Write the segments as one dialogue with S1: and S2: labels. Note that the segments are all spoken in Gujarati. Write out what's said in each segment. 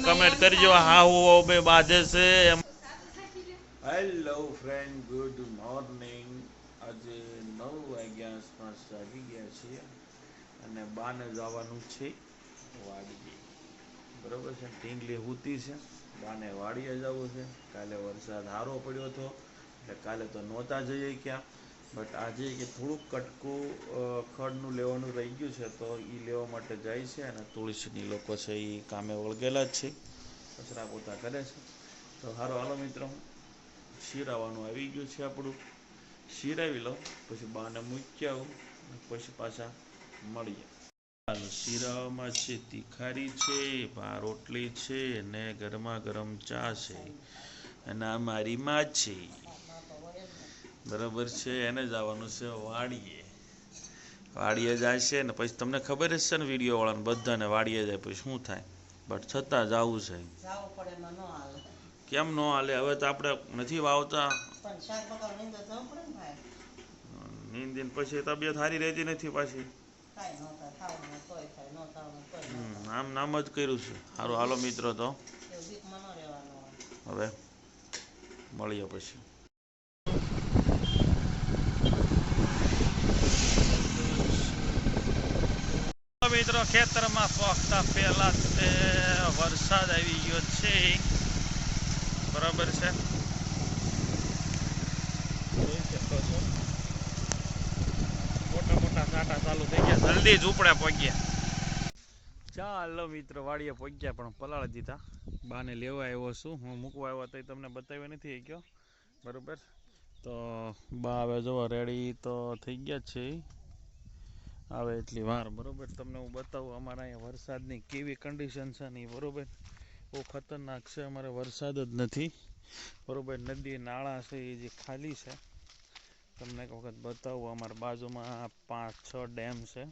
S1: તમે કમેન્ટ કરજો હા હું, બે બાધે છે
S2: હેલો ફ્રેન્ડ ગુડ મોર્નિંગ આજે નવ વાગ્યા આસપાસ આવી ગયા છીએ અને બાને જવાનું છે વાડીએ. બરોબર છે? ઢીંગલી હૂતી છે. બાને વાડીએ જવું છે. કાલે વરસાદ સારો પડ્યો હતો, એટલે કાલે તો નહોતા જઈએ ક્યાં. બટ આજે કે થોડુંક કટકું ખડનું લેવાનું રહી ગયું છે, તો એ લેવા માટે જાય છે અને તુલસીની લોકો છે એ કામે વળગેલા જ છે. કચરા પોતા કરે છે. તો સારો હાલો મિત્રો, શિરાવાનું આવી ગયું છે આપણું. શિરાવી લો, પછી બાને મૂકી આવું પછી પાછા મળીએ. ચાલો શીરાવામાં છે, તીખારી છે રોટલી છે ને ગરમા ગરમ ચા છે. અને આ મારી માં છે બરાબર છે એને જવાનું છે વાડીએ. વાડીએ જાય છે ને પછી તમને ખબર જ છે ને વીડિયો વાળાને બધાને વાડીએ જાય પછી શું થાય? બટ છતાં જવું છે. કેમ ન હાલે? હવે તો આપણે નથી વાવતા. નીંદીને પછી તબિયત સારી રહેતી નથી પાછી. આમ નામ જ કર્યું છે. સારું હાલો મિત્રો તો. હવે મળીએ પછી.
S1: મિત્રો ખેતરમાં પહોંચતા પહેલા તે વરસાદ આવી ગયો છે. બરાબર છે? મોટા મોટા સાટા ચાલુ થઈ ગયા. જલ્દી જ પગ્યા ચાલો મિત્રો, વાડીએ પગ્યા પણ પલાળી દીધા. બાને લેવા આવ્યો છું. હું મૂકવા આવ્યો તો તમને બતાવ્યો નથી ગયો બરોબર? તો બા હવે જો રેડી તો થઈ ગયા છે. આવે એટલી વાર, બરોબર? તમને હું બતાવું, અમારા અહીંયા વરસાદની કેવી કન્ડિશન છે ને બરાબર? બહુ ખતરનાક છે, અમારે વરસાદ જ નથી. બરોબર? નદી, નાળા છે એ જે ખાલી છે. તમને એક વખત બતાવું, અમારા બાજુમાં પાંચ, છ ડેમ છે.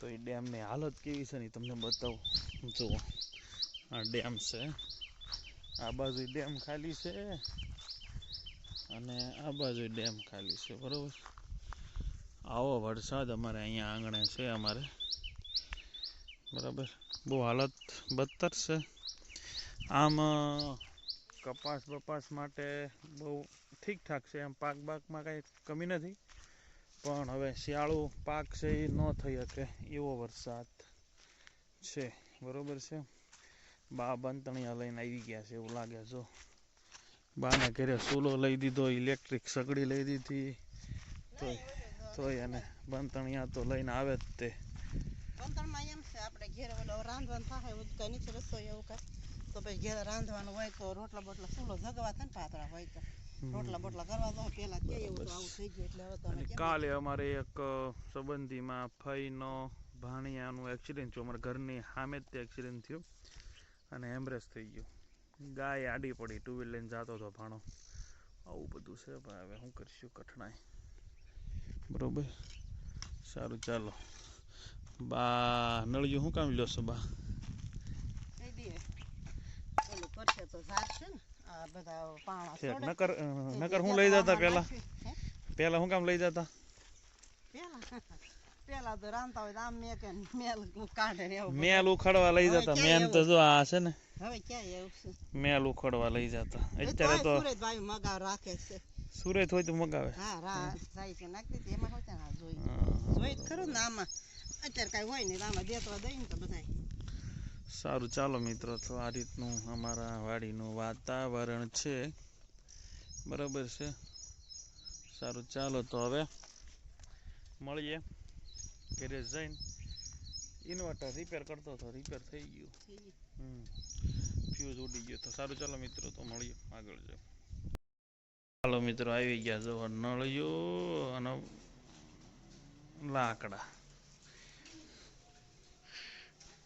S1: તો એ ડેમની હાલત કેવી છે ને તમને બતાવું. જુઓ આ ડેમ છે. આ બાજુ ડેમ ખાલી છે અને આ બાજુ ડેમ ખાલી છે, બરોબર? આવો વરસાદ અમારે અહીંયા આંગણે છે અમારે. બરાબર? બહુ હાલત બદતર છે. આમ કપાસ બપાસ માટે બહુ ઠીકઠાક છે. એમ પાક બાકમાં કાંઈ કમી નથી. પણ હવે શિયાળુ પાક છે એ ન થઈ શકે એવો વરસાદ છે. બરોબર છે? બા બંતણિયા લઈને આવી ગયા છે એવું લાગે જો બાને ઘરે સૂલો લઈ દીધો, ઇલેક્ટ્રિક સગડી લઈ દીધી. તોય તોય અને બંતણિયા તો લઈને આવે જ તે.
S3: બંતણમાં એમ છે આપણે ઘેર ઓલો રાંધવાનું થાય એવું કઈ નથી રસોઈ એવું કાંઈ. તો પછી ઘેર રાંધવાનું હોય તો રોટલા બોટલા ચૂલો જગવા થાય ને પાતળા હોય તો. રોટલા બોટલા કરવા દો પેલા કે એવું તો આવું થઈ ગયું એટલે હવે તમે
S1: કાલે અમારે એક સંબંધીમાં ફઈનો ભાણિયાનું એક્સિડન્ટ થયું. અમારા ઘરની સામે જ તે એક્સિડન્ટ થયું અને એમ્બ્રેસ થઈ ગયું. ગાય આડી પડી ટુ વ્હીલ લઈને જતો હતો ભાણો. આવું બધું છે પણ હવે શું કરશું કઠણાઈ. બરોબર. સારું ચાલો. બા નળિયું શું કામ લ્યો છો બા? નકર નકર હું લઈ જતા પેલા પેલા હું? કામ લઈ જતા?
S3: મેલ
S1: ઉખાડવા લઈ જતા. મેન તો આ છે ને. મેલ ઉખાડવા લઈ જતા. અત્યારે તો
S3: રાખે છે.
S1: સુરત હોય તો મગાવે.
S3: હા રા કે નાખી દીધી એમાં હોય ને જોઈ. જોઈ ખરું ને આમાં. અત્યારે કાંઈ હોય ને આમાં દેતવા દઈ ને તો બધાય.
S1: સારું ચાલો મિત્રો તો આ રીતનું અમારા વાડીનું વાતાવરણ છે. બરાબર છે? સારું ચાલો તો હવે મળીએ ઘરે જઈને. ઇન્વર્ટર રિપેર કરતો હતો રિપેર થઈ ગયું. હમ. ફ્યુઝ ઉડી ગયો તો. સારું ચાલો મિત્રો તો મળીએ આગળ જો હાલો મિત્રો આવી ગયા જો નળિયો અને લાકડા.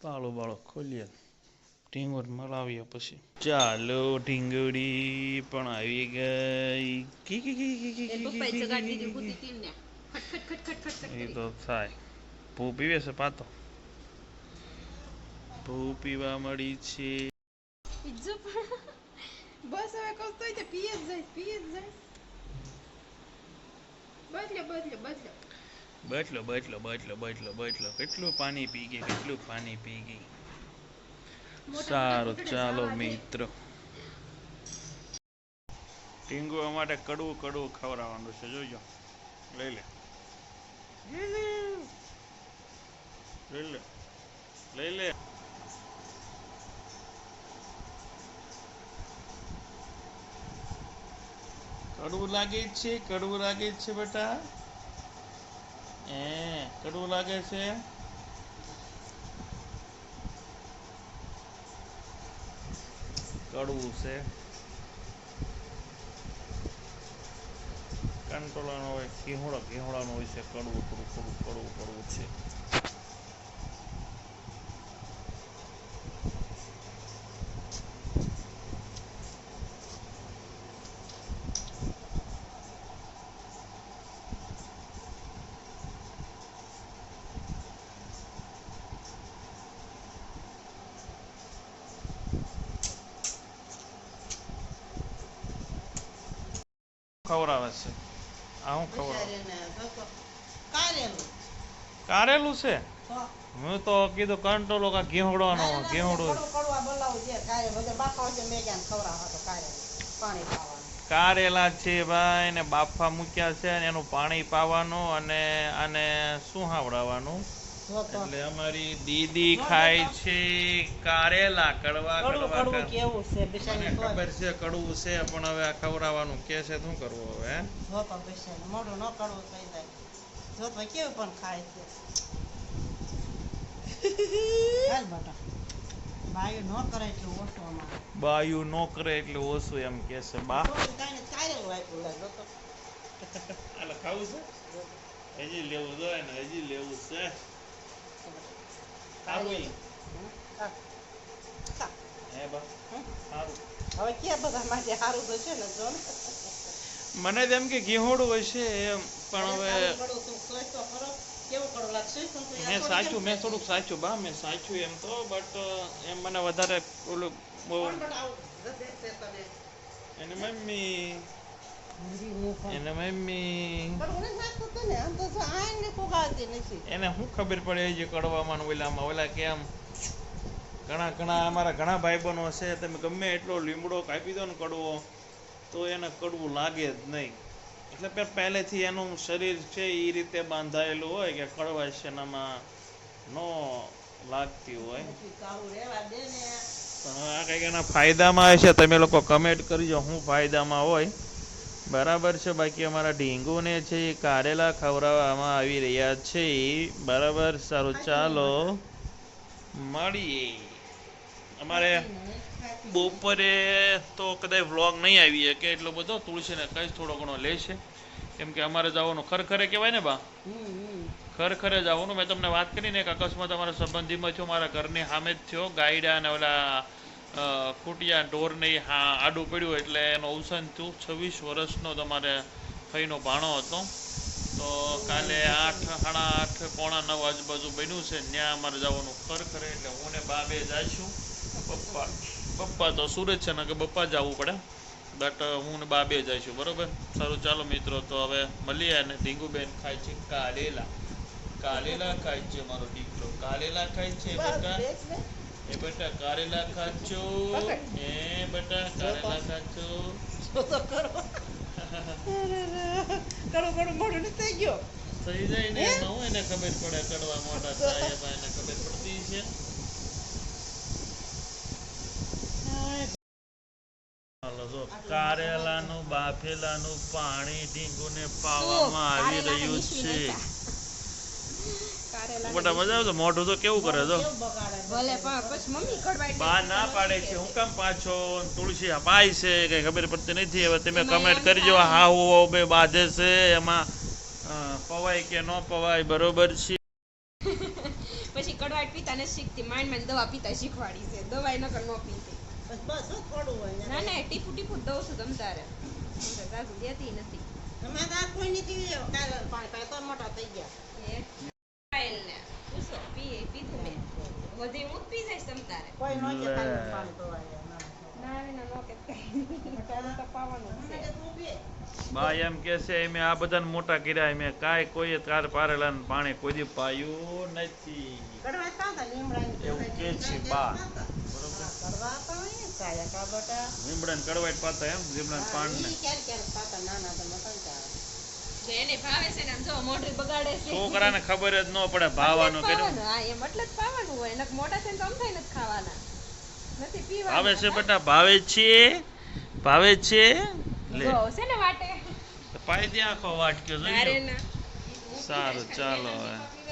S1: પાળો બાળો ખોલીએ ઢીંગોર મલાવીએ પછી. ચાલો ઢીંગડી પણ આવી ગઈ. કી કી કી કી કી એ તો થાય. ભૂ પીવે છે પાતો? ભૂ પીવા મળી છે.
S4: જાય બદલો બદલો બદલો
S1: બચલો બચલો બચલો બચલો બચલો કેટલું પાણી પી ગઈ કેટલું પાણી પી ગઈ સારું ચાલો મિત્રો ટીંગુ માટે કડવું કડવું ખવડાવવાનું છે જોજો લઈ લે લઈ લે લઈ લે લઈ લે કડવું લાગે છે, કડવું લાગે છે બેટા? એ, કડવું લાગે છે? કડવું છે. કંટ્રોલનો હોય ઘીહોળા ઘીહોળાનું હોય છે કડવું, થોડું થોડું કડવું કડવું છે. ખવડાવે છે. આ હું ખવડાવે?
S3: કારેલું.
S1: કારેલું છે? હું તો કીધું કંટ્રોલો કા
S3: કારેલું પાણી પાવાનું.
S1: કારેલા છે ભાઈ ને બાફા મૂક્યા છે અને એનું પાણી પાવાનું અને આને શું
S3: હાવડાવાનું
S1: એટલે અમારી દીદી ખાય છે કારેલા કડવા
S3: કડવા કેવું છે? બિચારી
S1: ખબર છે કડવું છે પણ હવે આ ખવડાવવાનું કે છે શું કરવું હવે
S3: બિચારી મોઢું ન કડવું થઈ જાય જોતો કેવું પણ ખાય છે. હાલ બેટા. ભાઈ ન કરે એટલું ઓછું અમારે.
S1: બાયું નો કરે એટલે ઓછું એમ કે છે બા.
S3: કાંઈ કારેલું આપ્યું
S1: ખાવું છે? હજી લેવું જોઈએ ને હજી લેવું છે. ખાવું મને તેમ કે ઘીહોડું હશે એમ પણ હવે મેં સાચું મેં થોડુંક સાચું બા મેં સાચું એમ તો બટ એમ મને વધારે ઓલું બહુ? એને મમ્મી એને મમ્મી.
S3: જો
S1: એને શું ખબર પડે છે કડવામાં ઓલામાં ઓલા કેમ? ઘણા ઘણા અમારા ઘણા ભાઈબંધો છે, તમે ગમે એટલો લીમડો કાપી દો ને કડવો, તો એને કડવું લાગે જ નહીં. એટલે પહેલેથી એનું શરીર છે એ રીતે બાંધાયેલું હોય કે કડવાશ એનામાં ન લાગતી હોય. આ કંઈક એના ફાયદામાં હશે તમે લોકો કમેન્ટ કરજો શું ફાયદામાં હોય. બરાબર છે, બાકી અમારા ઢીંગુને છે એ કારેલા ખવડાવવામાં આવી રહ્યા છે, બરાબર, સારું, ચાલો, મળીએ. અમારે બપોરે તો કદાચ વ્લોગ નહીં આવી શકે એટલો બધો. તુલસીને કઈ થોડો ઘણો લેશે. કેમ કે અમારે જવાનું ખરખરે કહેવાય ને બા? ખરખરે જવાનું. મેં તમને વાત કરીને એક અકસ્માત અમારા સંબંધીમાં થયો. મારા ઘરની સામે જ થયો. ગાયડા અને ઓલા ખૂટિયા ઢોરને હા, આડું પડ્યું એટલે એનું અવસાન થયું. છવ્વીસ વર્ષનો તમારે ફઈનો ભાણો હતો. તો કાલે આઠ, સાડા આઠ, પોણા નવ આજુબાજુ બન્યું છે. ત્યાં અમારે જવાનું ખરખરે. એટલે હું ને બા બે જઈશું. પપ્પા પપ્પા તો સુરત છે ને કે પપ્પા જવું પડે. બટ હું ને બા બે જઈશું બરોબર? સારું ચાલો મિત્રો તો હવે મળીએ અને ડીંગુબેન ખાય છે કાલેલા. કાલેલા ખાય છે મારો દીકરો. કાલેલા ખાય છે બેટા? એ બેટા કારેલા ખાચો એ બેટા કારેલા ખાચો
S3: કરો. કડવું મોઢું થઈ ગયો.
S1: થઈ જાય ને
S3: હું?
S1: એને ખબર પડે કડવા મોટા થાય એને ખબર પડતી છે હાલો જો કારેલાનું બાફેલાનું પાણી ઢીંગુને પાવામાં આવી રહ્યું છે. બેટા મજા આવે મોઢું તો કેવું કરે જો
S3: કેવું બગાડે
S4: ભલે પણ પછી મમ્મી કડવાઈ
S1: બા ના પાડે છે. હું કામ પાછો તુલસી પાય છે કઈ ખબર પડતી નથી. હવે તમે કમેન્ટ કરજો. હા હું બે બાંધે છે. એમાં પવાય કે ન પવાય બરોબર છે.
S4: પછી કડવાઈ પીતા ને શીખતી. માંડ માંડ દવા પીતા શીખવાડી છે. દવાઈ નકર નો પીતી.
S3: બસ બસ થોડું હોય ના.
S4: ના ટીપુ ટીપુ દઉં છું તમ તારે. સાસુ દેતી નથી.
S3: તમારે તો કોઈ નથી પાણી તો મોટા થઈ ગયા.
S4: ને પૂછો પીએ પીધું મેં. વધી હું પી જઈશ તમ તારે.
S3: કોઈ નો કે પાણી પીવાય ના, ના.
S4: ના ના નો કે કઈ તો પાવાનું જ
S3: મને
S4: છે.
S3: કે તું પીએ.
S1: બા એમ કે છે મેં આ બધાને મોટા કર્યા મેં કાંઈ કોઈએ તાર પારેલા પાણી કોઈ દી પાયું નથી. એવું કે છે બા. બરોબર
S3: ખાયા કા બટા?
S1: લીમડા ને કડવાઈટ પાતા એમ લીમડા ને પાન ને
S3: પાતા? નાના તો ચાલે
S4: એને ભાવે છે ને આમ જો મોઢું બગાડે છે.
S1: છોકરાને ખબર જ ન પડે ભાવવાનું
S4: એટલે
S1: કે
S4: હા, એમ એટલે જ પાવાનું હોય. નકર મોટા થઈને તો આમ નથી ખાવાના. નથી પીવાના.
S1: ભાવે છે બેટા? ભાવે છે. ભાવે છે. લે.
S4: જો છે ને વાટે.
S1: પાઈ દે આખો વાટક્યો જોઈ સારું ચાલો હવે.
S4: ક્યાં?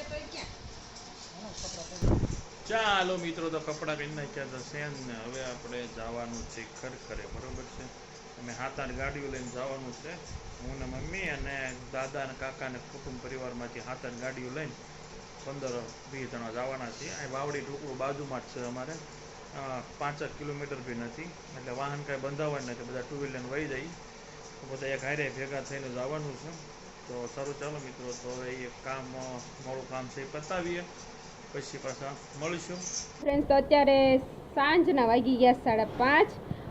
S1: ચાલો મિત્રો, તો કપડાં પહેરી નાખ્યા સેન. ને હવે આપણે જવાનું છે ખરખરે બરાબર છે? અમે સાત આઠ ગાડીઓ લઈને જવાનું છે. હું ને મમ્મી અને દાદા અને કાકા અને કુટુંબ પરિવારમાંથી સાત આઠ ગાડીઓ લઈને પંદર વીસ જણા જવાના છીએ. અહીં વાવડી ટુકડું બાજુમાં જ છે અમારે. પાંચ પાંચેક કિલોમીટર બી નથી. એટલે વાહન કાંઈ બંધાવવા નથી. બધા ટુ વ્હીલર વહી જાય. બધા એક હારે ભેગા થઈને જવાનું છે. તો સારું, ચાલો મિત્રો, તો એ કામ, મોડું કામ છે એ પતાવીએ. પછી પાછા મળીશું.
S4: ફ્રેન્ડ્સ તો અત્યારે સાંજના વાગી ગયા સાડા પાંચ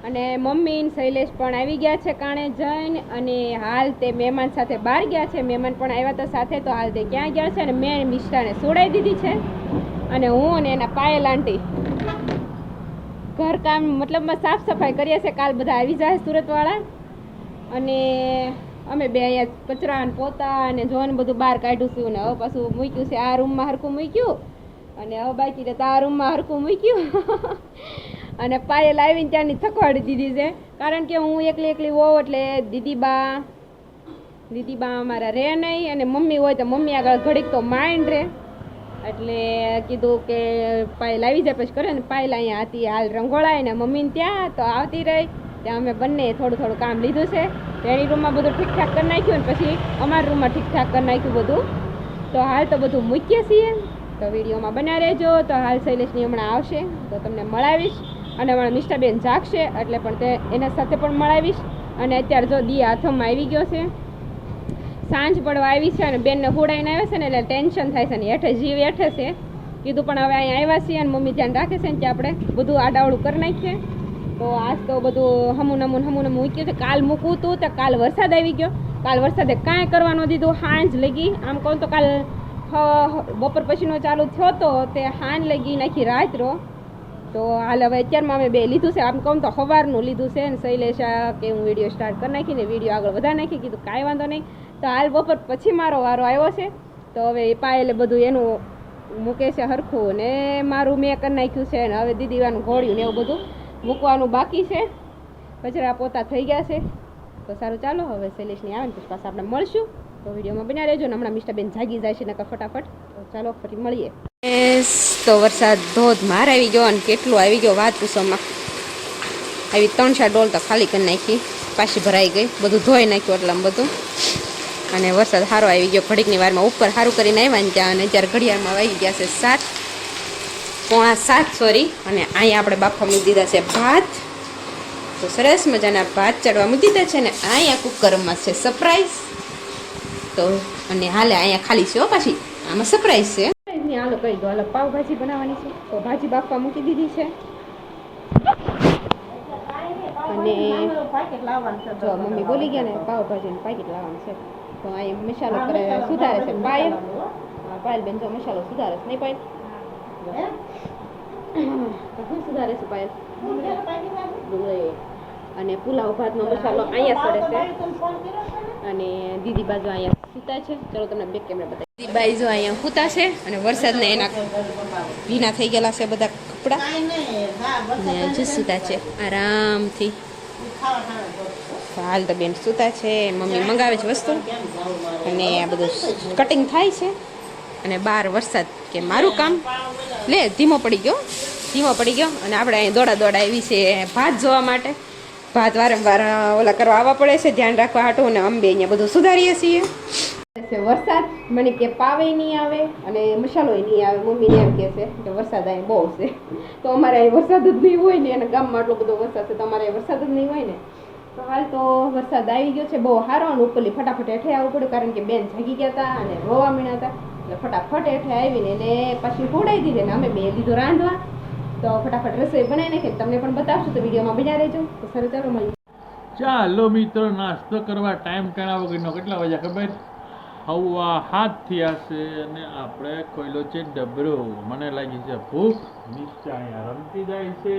S4: અને મમ્મી શૈલેષ પણ આવી ગયા છે કાણે જઈને અને હાલ તે મહેમાન સાથે બહાર ગયા છે. મહેમાન પણ આવ્યા તો સાથે, તો હાલ તે ક્યાં ગયા છે અને મેં મિષ્ટાને સોડાઈ દીધી છે અને હું અને એના પાયલ આંટી ઘરકામ મતલબમાં સાફ સફાઈ કરીએ છીએ. કાલ બધા આવી જાય સુરતવાળા અને અમે બે અહીંયા કચરા ને પોતા અને જોન બધું બહાર કાઢ્યું છું ને હવે પાછું મૂક્યું છે. આ રૂમમાં હરખું મૂક્યું અને હવે બાકી તો આ રૂમમાં હરખું મૂક્યું. અને પાયે લાવીને ત્યાંની થકવાડી દીધી છે. કારણ કે હું એકલી એકલી હોઉં એટલે દીદી બા દીદી બા અમારા રહે નહીં અને મમ્મી હોય તો મમ્મી આગળ ઘડીક તો માઇન્ડ રહે એટલે કીધું કે પાય લાવી જાય પછી કરે ને. પાયલ અહીંયા હતી, હાલ રંગોળાય ને મમ્મીને ત્યાં તો આવતી રહી. ત્યાં અમે બંને થોડું થોડું કામ લીધું છે. તેની રૂમમાં બધું ઠીકઠાક કરી નાખ્યું ને પછી અમારા રૂમમાં ઠીકઠાક કરી નાખ્યું બધું. તો હાલ તો બધું મૂકીએ છીએ. તો વિડીયોમાં બન્યા રહેજો. તો હાલ શૈલેષની હમણાં આવશે. તો તમને મળાવીશ. અને હમણાં નિષ્ઠાબેન જાગશે, એટલે પણ તે એના સાથે પણ મળાવીશ. અને અત્યારે જો દી હાથમાં આવી ગયો છે, સાંજ પડવા આવી છે અને બેનને હુડાઈને આવે છે ને એટલે ટેન્શન થાય છે ને હેઠે જીવ હેઠે છે. કીધું પણ હવે અહીંયા આવ્યા છીએ અને મમ્મી ધ્યાન રાખે છે ને કે આપણે બધું આડાવડું કરી નાખીએ. તો આજ તો બધું હમું નમું હમું નમું મૂક્યું છે કાલ મૂકવું હતું તો કાલ વરસાદ આવી ગયો. કાલ વરસાદે કાંઈ કરવા ન દીધું. હાંજ લગી આમ કહું તો કાલ બપોર પછીનો ચાલુ થયો તો તે હાન લગી નાખી રાત રો તો હાલ હવે અત્યારમાં અમે બે લીધું છે. આમ કહું તો સવારનું લીધું છે ને શૈલેષા કે હું વીડિયો સ્ટાર્ટ કરી નાખીને વીડિયો આગળ વધારી નાખી. કીધું કાંઈ વાંધો નહીં. તો હાલ બપોર પછી મારો વારો આવ્યો છે. તો હવે એ પાયેલે બધું એનું મૂકે છે હરખું ને મારું મેં કરી નાખ્યું છે ને હવે દીદીવાનું ઘોડ્યું ને એવું બધું મૂકવાનું બાકી છે. કચરા પોતા થઈ ગયા છે. તો સારું, ચાલો હવે શૈલેષની આવે ને પછી પાછા આપણે મળશું. તો વિડીયોમાં બન્યા રહેજો ને હમણાં મિસ્ટરબેન જાગી જાય છે નકા ફટાફટ. તો ચાલો ફરી મળીએ. તો વરસાદ ધોધમાર આવી ગયો અને કેટલું આવી ગયો વાત પૂછવામાં. આવી ત્રણ ચાર ડોલ તો ખાલી કરી નાખી, પાછી ભરાઈ ગઈ. બધું ધોઈ નાખ્યું એટલે બધું. અને વરસાદ સારો આવી ગયો. ઘડીકની વારમાં ઉપર સારું કરીને આવ્યા ને ત્યાં અને જ્યારે ઘડિયાળમાં વાગી ગયા છે સાત, પોણા સાત સોરી અને અહીંયા આપણે બાફા મૂકી દીધા છે ભાત. તો સરસ મજાના ભાત ચડવા મૂકી દીધા છે ને અહીંયા કુકરમાં છે. સરપ્રાઈઝ તો અને હાલે અહીંયા ખાલી છે હો પાછી. આમાં સરપ્રાઈઝ છે. હાલો કહી દો હાલો પાવભાજી બનાવવાની છે. તો ભાજી બાફવા મૂકી દીધી છે. અને જો મમ્મી બોલી ગયા ને પાવભાજીનું પાકીટ લાવવાનું છે. તો અહીં મસાલો કરે સુધારે છે. પાયલ? હા, પાયલ બેન જો મસાલો સુધારે છે. નહીં પાયલ? શું સુધારે છે પાયલ? અને પુલાવ ભાતનો મસાલો અહીંયા સડે છે. અને દીદી બાજુ અહીંયા સૂતા છે? ચલો તમને બે કેમેરા બતાવી. બાઈ જો અહીંયા સૂતા છે અને વરસાદને એના ભીના થઈ ગયેલા છે બધા કપડા. અને હજુ સૂતા છે આરામથી. હાલ તો બેન સૂતા છે મમ્મી મંગાવે છે વસ્તુ. અને આ બધું કટિંગ થાય છે. અને બહાર વરસાદ કે મારું કામ. લે ધીમો પડી ગયો ધીમો પડી ગયો. અને આપણે અહીં દોડા દોડા આવી છે ભાત જોવા માટે. ભાત વારંવાર ઓલા કરવા આવવા પડે છે, ધ્યાન રાખવા હાટું અને અંબે અહીંયા બધું સુધારીએ છીએ. વરસાદ, મને કે પાવે નહીં આવે અને મસાલો નહીં આવે, મમ્મીને એમ કહે છે કે વરસાદ અહીં બહુ છે. તો અમારે અહીં વરસાદ જ નહીં હોય ને, અને ગામમાં આટલો બધો વરસાદ છે, તો અમારે વરસાદ જ નહીં હોય ને. તો હાલ તો વરસાદ આવી ગયો છે, બહુ સારો, અને ઉપરલી ફટાફટ હેઠે આવવું પડ્યું, કારણ કે બેન જાગી ગયા હતા અને રોવા મીણા હતા. એટલે ફટાફટ હેઠે આવીને એને પાછી હોડાઈ દીધી ને અમે બે લીધું રાંધવા. તો ફટાફટ રસોઈ બનાવીને કે તમને પણ બતાવશું તો વિડીયોમાં બન્યા રહેજો. તો સારું ચાલો મળીએ.
S1: ચાલો મિત્રો નાસ્તો કરવા ટાઈમ કાણા વગરનો કેટલા વાગ્યા ખબર? હવા હાથ થયા છે અને આપણે ખોયલો છે ડબરો. મને લાગી છે ભૂખ. નિશ્ચય અહીંયા રમતી જાય છે.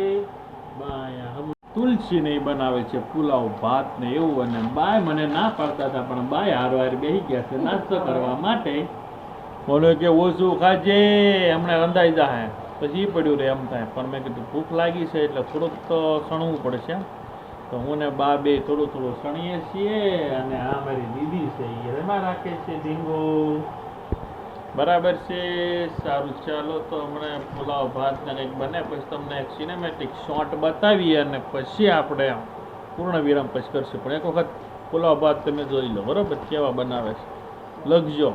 S1: તુલસી ને બનાવે છે પુલાવ ભાત ને એવું અને બાય મને ના પાડતા હતા પણ બાય હારવાર બેસી ગયા છે નાસ્તો કરવા માટે. બોલો કે ઓછું ખાજે હમણાં રંધાઈ જાહે. પછી પડ્યું રે એમ થાય. પણ મેં કીધું, ભૂખ લાગી છે એટલે થોડુંક તો સણવું પડશે. તો હું ને બા બે થોડું થોડું સણીએ છીએ અને આ મારી દીદી છે એ એમાં રાખે છે, ઢીંગો. બરાબર છે, સારું ચાલો તો હમણાં પુલાવ ભાત ને કંઈક બને, પછી તમને એક સિનેમેટિક શોટ બતાવીએ અને પછી આપણે પૂર્ણ વિરામ પછી કરશું. પણ એક વખત પુલાવ ભાત તમે જોઈ લો, બરાબર? કેવા બનાવે છે. લખજો,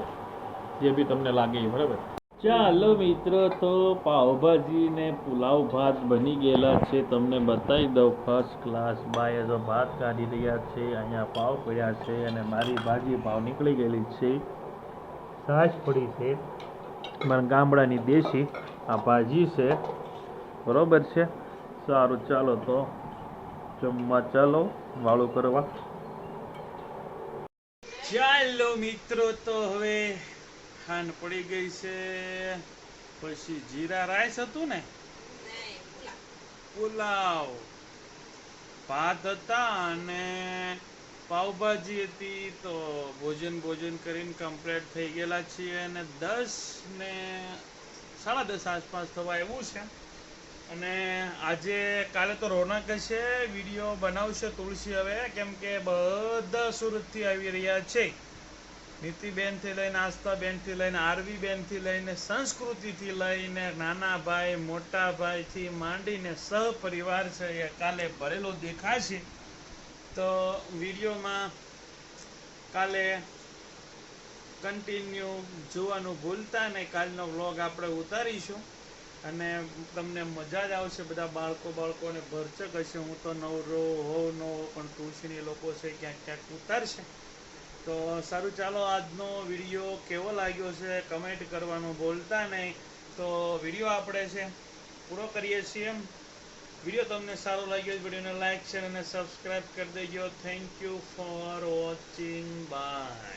S1: જે બી તમને લાગે એ, બરાબર? ચાલો મિત્રો, તો પાવભાજી ને પુલાવ ભાત બની ગયેલા છે. તમને બતાવી દઉં ફર્સ્ટ ક્લાસ બાય જો ભાત કાઢી રહ્યા છે, અહીંયા પાવ પડ્યા છે અને મારી ભાજી પાવ નીકળી ગયેલી છે. છાશ પડી છે. મારા ગામડાની દેશી આ ભાજી છે. બરોબર છે? સારું, ચાલો તો જમવા ચાલો, વાળું કરવા. ચાલો મિત્રો, તો હવે ખાંડ પડી ગઈ છે. પછી જીરા રાઈસ હતું ને? પુલાવ. ભાત હતા અને પાવભાજી હતી. તો ભોજન ભોજન કરીને કમ્પ્લીટ થઈ ગયેલા છીએ અને દસ ને સાડા દસ આસપાસ થવા એવું છે. અને આજે કાલે તો રોનક છે વીડિયો બનાવશે તુલસી હવે કેમ કે બધા સુરતથી આવી રહ્યા છે. નીતિબેનથી લઈને આસ્થાબેનથી લઈને આરવીબેનથી લઈને સંસ્કૃતિથી લઈને નાના ભાઈ મોટા ભાઈથી માંડીને સહપરિવાર છે, એ કાલે ભરેલો દેખાશે તો વિડીયોમાં કાલે કન્ટિન્યુ જોવાનું ભૂલતા નહીં. કાલનો વ્લોગ આપણે ઉતારીશું અને તમને મજા જ આવશે. બધા બાળકો બાળકોને ભરચક હશે. હું તો નવરો હોઉં નવો પણ તુલસીની લોકો છે ક્યાંક ક્યાંક ઉતારશે. તો સારું, ચાલો આજનો વીડિયો કેવો લાગ્યો છે? કમેન્ટ કરવાનું ભૂલતા નહીં. તો વીડિયો આપણે છે, પૂરો કરીએ છીએ. વીડિયો તમને સારો લાગ્યો વિડીયોને લાઇક શેર અને સબસ્ક્રાઇબ કરી દેજો. Thank you for watching bye